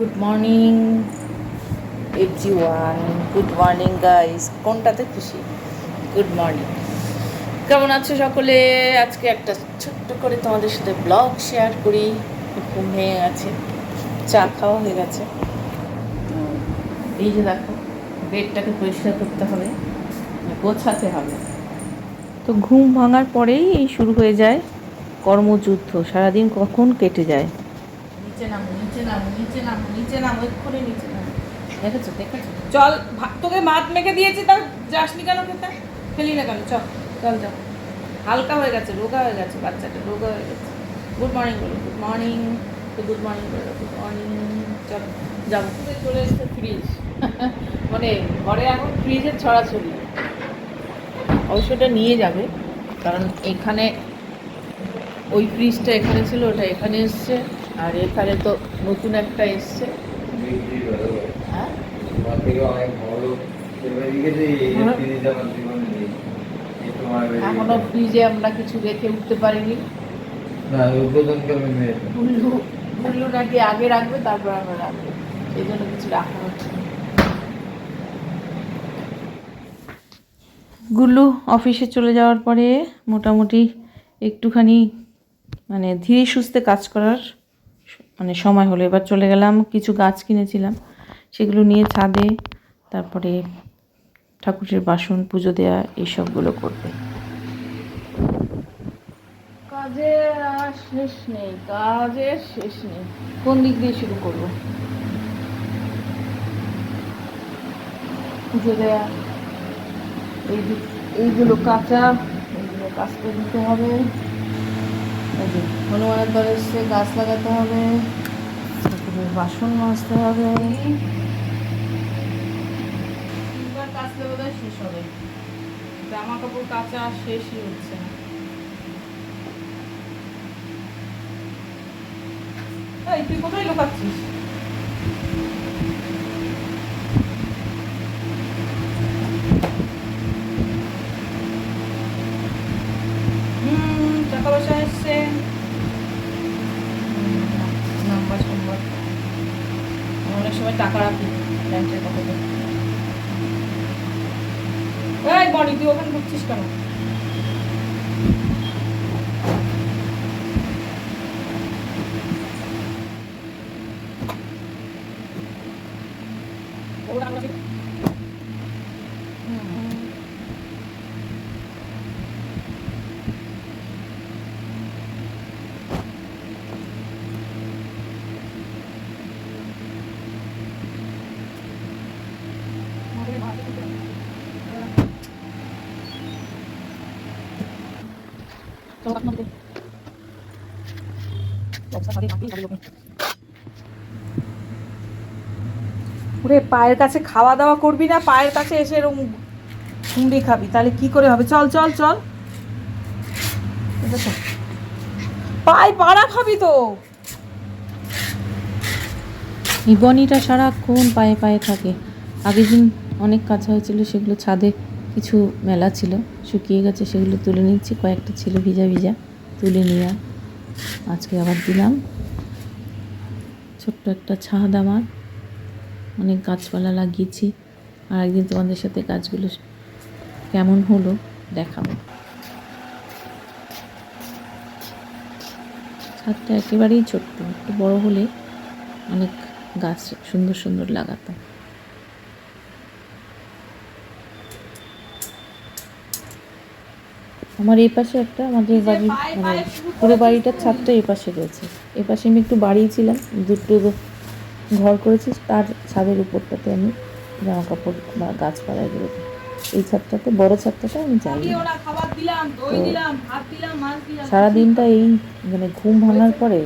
Good morning every one good morning guys কোনটাতে খুশি? Good morning কেমন আছো সকলে? আজকে একটা ছোট্ট করে তোমাদের সাথে ব্লগ শেয়ার করি। ঘুম ভেঙে গেছে। চা খাওয়া হয়ে গেছে। এই যে দেখো, বেডটাকে পরিষ্কার করতে হবে। গোছাতে হবে। তো ঘুম ভাঙার পরেই এই শুরু হয়ে যায় কর্মযুদ্ধ। সারাদিন কখন কেটে যায়? নিচে নামো নিচে নামো নিচে নামো নিচে নামো এক্ষুনি নিচে নামো। দেখেছ দেখেছ? চল তোকে ভাত মেখে দিয়েছি তাও যাসনি কেন খেতে? খেলি না কেন? চল চল চল। হালকা হয়ে গেছে রোগা হয়ে গেছে বাচ্চাটা রোগা হয়ে গেছে। গুড মর্নিং বলো গুড মর্নিং তো গুড মর্নিং বলো গুড মর্নিং চল যাব। চলে এসছে ফ্রিজ মানে ঘরে এখন ফ্রিজের ছড়াছড়ি। অবশ্য ওটা নিয়ে যাবে কারণ এখানে ওই ফ্রিজটা এখানে ছিল, ওটা এখানে এসছে, আর এখানে তো নতুন একটা এসছে। হ্যাঁ? এখনও ফ্রিজে আমরা কিছু রেখে উঠতে পারিনি। গুল্লু নাকি আগে রাখবে, তারপর আমরা রাখব। সেই জন্য কিছু রাখা হচ্ছে গুল্লু অফিসে চলে যাওয়ার পরে মোটামুটি একটুখানি মানে ধীরে সুস্থে কাজ করার মানে সময় হলো। এবার চলে গেলাম, কিছু গাছ কিনেছিলাম। সেগুলো নিয়ে ছাদে, তারপরে ঠাকুরের বাসন, পুজো দেয়া, এইসবগুলো করবে। শেষ নেই, কাজের শেষ নেই। কোন দিক দিয়ে শুরু করব? পুজো দেওয়া এই এইগুলো কাঁচা, এইগুলো কাজ করে দিতে হবে। হনুমানের দলে সে গাছ লাগাতে হবে বাসন মাজতে হবে। শেষ হবে। জামা কাপড় কাচা শেষই হচ্ছে না। তুই কোথায় লোকাচ্ছিস? এই তুই ওখানে ঢুকছিস কেন? ওরে, পায়ের কাছে খাওয়া দাওয়া করবি না, পায়ের কাছে এসে এরকম হুমড়ি খাবি, তাহলে কি করে হবে? চল চল চল। পায়ে পাড়া খাবি তো। এই বনিটা সারাক্ষণ পায়ে পায়ে থাকে। আগের দিন অনেক কাঁচা হয়েছিল, সেগুলো ছাদে কিছু মেলা ছিল, শুকিয়ে গেছে সেগুলো তুলে নিচ্ছি, কয়েকটা ছিল ভিজা ভিজা, তুলে নিয়ে আজকে আবার দিলাম। ছোট্ট একটা ছাদ আমার, অনেক গাছপালা লাগিয়েছি, আর একদিন তোমাদের সাথে গাছগুলো কেমন হলো দেখাবো। ছাদটা একেবারেই ছোট্ট, একটু বড় হলে অনেক গাছ সুন্দর সুন্দর লাগাতাম। আমার এই পাশে একটা আমাদের বাড়ির মানে পুরো বাড়িটার ছাদটা এই পাশে রয়েছে। এ পাশে আমি একটু বাড়িয়েছিলাম দুটো ঘর করেছি তার ছাদের উপরটাতে আমি জামা কাপড় বা গাছপালা এগুলো এই ছাদটাতে বড় ছাদটাতে আমি যাই সারাদিনটা এই মানে ঘুম ভাঙার পরে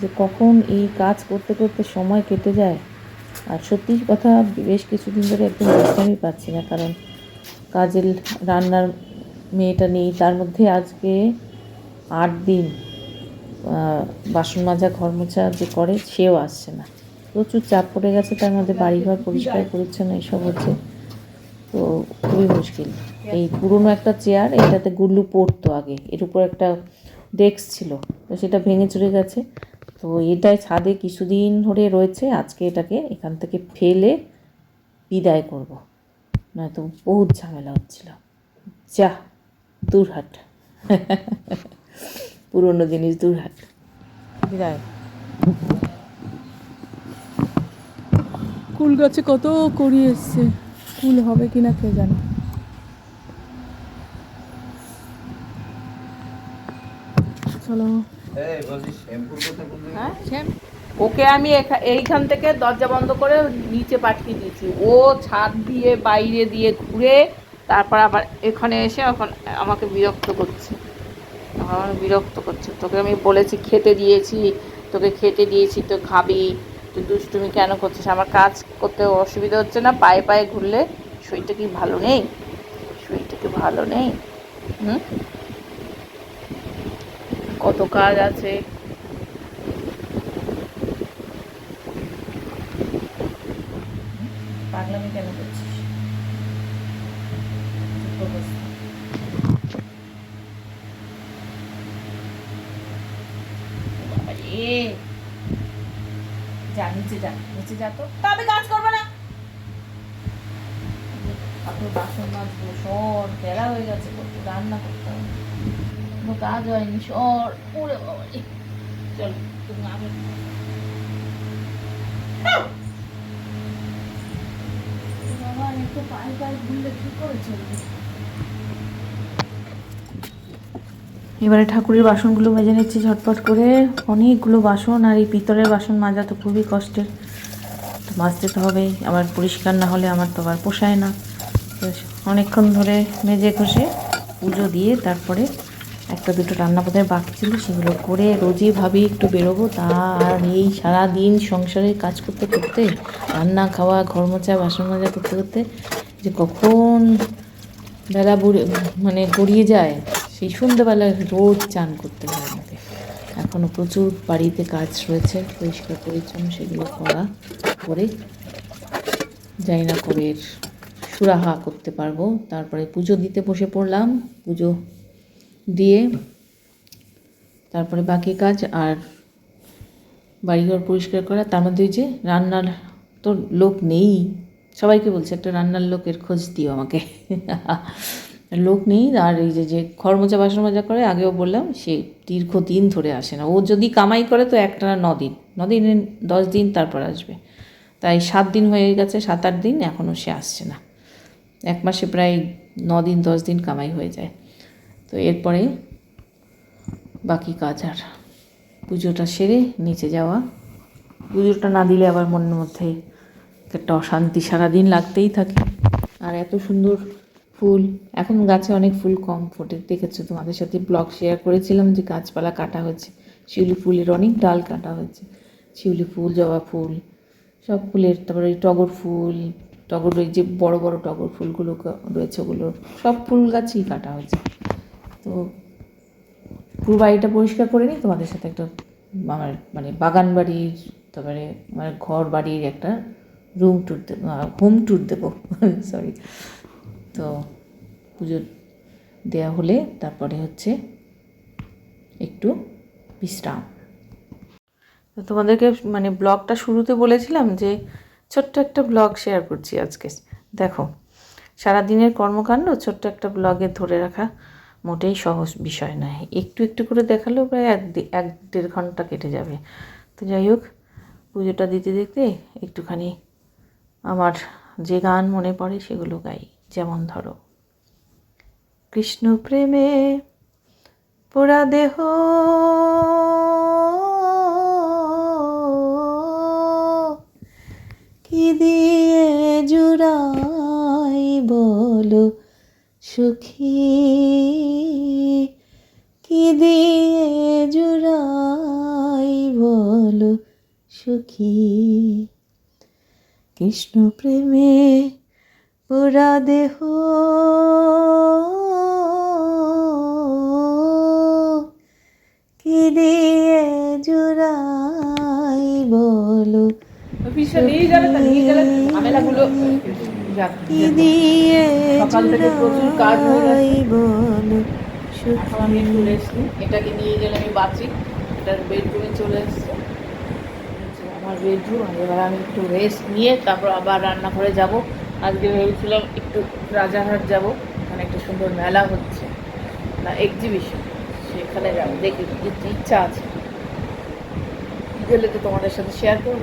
যে কখন এই কাজ করতে করতে সময় কেটে যায় আর সত্যি কথা বেশ কিছুদিন ধরে একদম বিশ্রামই পাচ্ছি না কারণ কাজের রান্নার মেয়েটা নেই, তার মধ্যে আজকে আট দিন বাসন মাজা, ঘর মোছা যে করে, সেও আসছে না। প্রচুর চাপ পড়ে গেছে, তার মধ্যে বাড়িঘর পরিষ্কার পরিচ্ছন্ন, এসব হচ্ছে। তো খুবই মুশকিল। এই পুরনো একটা চেয়ার এটাতে গুল্লু পড়তো আগে, এর উপর একটা ডেস্ক ছিল, তো সেটা ভেঙে চুরে গেছে। তো এটাই ছাদে কিছুদিন ধরে রয়েছে, আজকে এটাকে এখান থেকে ফেলে বিদায় করব। নয়তো বহুত ঝামেলা হচ্ছিল। যা দূরহাট। পুরনো জিনিস দূরহাট। বিদায়। কুল গাছে কত করি এসছে। কুল হবে কিনা কে জানে। চলো। হ্যাঁ ওকে আমি এইখান থেকে দরজা বন্ধ করে নিচে পাঠিয়ে দিয়েছি। ও ছাদ দিয়ে বাইরে দিয়ে ঘুরে তারপর আবার এখানে এসে এখন আমাকে বিরক্ত করছে। আমার বিরক্ত করছে। তোকে আমি বলেছি খেতে দিয়েছি, তোকে খেতে দিয়েছি, তো খাবি। তুই দুষ্টুমি কেন করছিস? আমার কাজ করতে অসুবিধা হচ্ছে না? পায়ে পায়ে ঘুরলে শরীরটা কি ভালো নেই? শরীরটা কি ভালো নেই? হুম? কত কাজ আছে পাগলামি কেন করছিস কাজ কোনো কাজ হয়নি সর ওরে বাবা। চল তুমি আগে বাবা একটু পায়ে পায়ে ঘুরলে কি করে চলবে এবারে ঠাকুরের বাসনগুলো মেজে নিচ্ছি ঝটপট করে। অনেকগুলো বাসন আর এই পিতলের বাসন মাজা তো খুবই কষ্টের। তো মাজতে তো হবেই, আবার পরিষ্কার না হলে আমার তো আবার পোষায় না। অনেকক্ষণ ধরে মেজে ঘষে পুজো দিয়ে তারপরে একটা দুটো রান্না বোধহয় বাকি ছিল, সেগুলো করে রোজই ভাবি একটু বেরোবো। তা আর এই সারা দিন সংসারের কাজ করতে করতে, রান্না খাওয়া, ঘর মোচা বাসন মাজা করতে করতে যে কখন বেলা মানে গড়িয়ে যায় সেই সন্ধ্যেবেলায় রোজ চান করতে হয় আমাকে এখনও প্রচুর বাড়িতে কাজ রয়েছে, পরিষ্কার পরিচ্ছন্ন সেগুলো করা করে। যাই না কবে এর সুরাহা করতে পারব। তারপরে পুজো দিতে বসে পড়লাম, পুজো দিয়ে তারপরে বাকি কাজ আর বাড়িঘর পরিষ্কার করা। তার মধ্যে যে রান্নার তো লোক নেই। সবাইকে বলছে, একটা রান্নার লোকের খোঁজ দিও আমাকে। লোক নেই, আর এই যে যে ঘর মোজা বাসন মাজা করে, আগেও বললাম, সে দীর্ঘদিন ধরে আসে না। ও যদি কামাই করে, তো একটা ন দিন। ন দিন দশ দিন, তারপর আসবে। তাই সাত দিন হয়ে গেছে, সাত আট দিন এখনও সে আসছে না। এক মাসে প্রায় দিন, দশ দিন কামাই হয়ে যায়। তো এরপরে বাকি কাজ আর। পুজোটা সেরে নিচে যাওয়া। পুজোটা না দিলে আবার মনের মধ্যে একটা অশান্তি সারাদিন লাগতেই থাকে। আর এত সুন্দর ফুল, এখন গাছে অনেক ফুল কম ফোটে। দেখেছ, তোমাদের সাথে ব্লগ শেয়ার করেছিলাম যে গাছপালা কাটা হয়েছে, শিউলি ফুলের অনেক ডাল কাটা হয়েছে। শিউলি ফুল, জবা ফুল, সব ফুলের, তারপরে ওই টগর ফুল, টগর যে বড় বড় টগর ফুলগুলো রয়েছে ওগুলো, সব ফুল গাছই কাটা হয়েছে। তো পুরো বাড়িটা পরিষ্কার করে নিই, তোমাদের সাথে একটা আমার মানে বাগান বাড়ির, তারপরে আমার ঘর বাড়ির একটা রুম ট্যুর দেবো হোম ট্যুর দেবো। সরি তো পুজো দেওয়া হলে তারপরে হচ্ছে একটু বিশ্রাম। তো তোমাদেরকে মানে ব্লগটা শুরুতে বলেছিলাম যে ছোট্ট একটা ব্লগ শেয়ার করছি আজকে। দেখো, সারাদিনের কর্মকাণ্ড ছোট্ট একটা ব্লগে ধরে রাখা মোটেই সহজ বিষয় নয়। একটু একটু করে দেখালেও প্রায় এক এক দেড় ঘণ্টা কেটে যাবে। তো যাই হোক, পুজোটা দিতে দেখতে একটুখানি আমার যে গান মনে পড়ে সেগুলো গাই। যেমন ধরো, কৃষ্ণ প্রেমে পোড়া দেহ, কি দিয়ে জুড়াই বলো সুখী, কি দিয়ে জুড়াই বলো সুখী? কৃষ্ণ প্রেমে পুরা দেহ। কি দিয়ে জুড়াই বলো কি দিয়ে। জুড়াই বলো আমি রেস্ট এটাকে নিয়ে গেলে আমি বাঁচি। এটার বেডরুমে চলে এসছে। আমার বেডরুম এবার আমি একটু রেস্ট নিয়ে তারপর আবার রান্নাঘরে যাব। আজকে ভেবেছিলাম একটু রাজারহাট যাব। ওখানে একটা সুন্দর মেলা হচ্ছে। না এক্সিবিশন সেখানে যাব। দেখি ইচ্ছা আছে। গেলে তো তোমাদের সাথে শেয়ার করব।